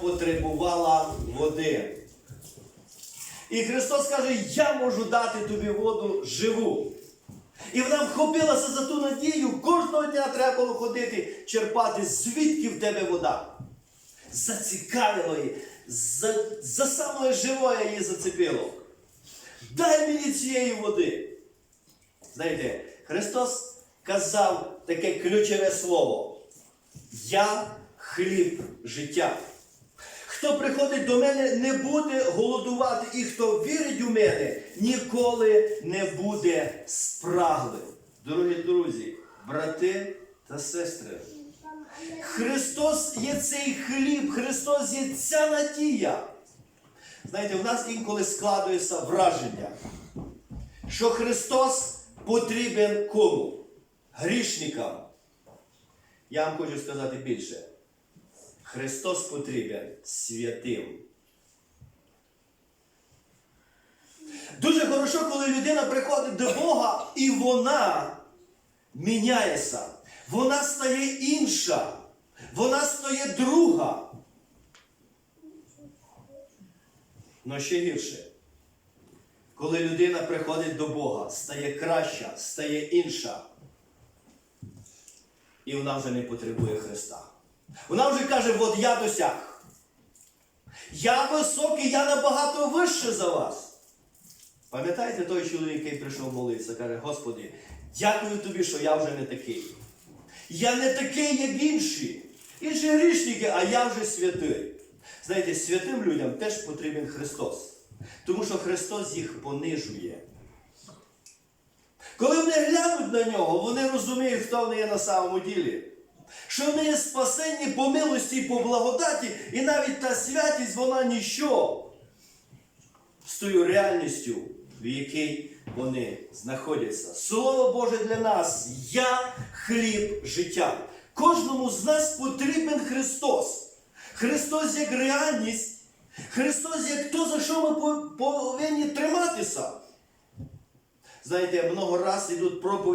потребувала води. І Христос каже, я можу дати тобі воду живу. І вона вхопилася за ту надію, кожного дня треба було ходити, черпати, звідки в тебе вода. Зацікавило її, за, за самое живое її зацепило. Дай мені цієї води. Знаєте, Христос казав таке ключове слово. Я хліб життя. Хто приходить до мене, не буде голодувати, і хто вірить у мене, ніколи не буде спраглим. Дорогі друзі, брати та сестри. Христос є цей хліб, Христос є ця надія. Знаєте, в нас інколи складується враження, що Христос потрібен кому? Грішникам. Я вам хочу сказати більше. Христос потрібен святим. Дуже хорошо, коли людина приходить до Бога і вона міняється. Вона стає інша. Вона стає друга. Но ще гірше. Коли людина приходить до Бога, стає краща, стає інша. І вона вже не потребує Христа. Вона вже каже, от я досяг. Я високий, я набагато вище за вас. Пам'ятаєте той чоловік, який прийшов молитися, каже, Господи, дякую тобі, що я вже не такий. Я не такий, як інші. Інші грішники, а я вже святий. Знаєте, святим людям теж потрібен Христос. Тому що Христос їх понижує. Коли вони глянуть на нього, вони розуміють, хто вони є на самому ділі. Що вони є спасенні по милості і по благодаті, і навіть та святість, вона ніщо з тою реальністю, в якій вони знаходяться. Слово Боже для нас я хліб життя. Кожному з нас потрібен Христос. Христос як реальність, Христос як то, за що ми повинні триматися. Знаєте, много раз йдуть проповіді.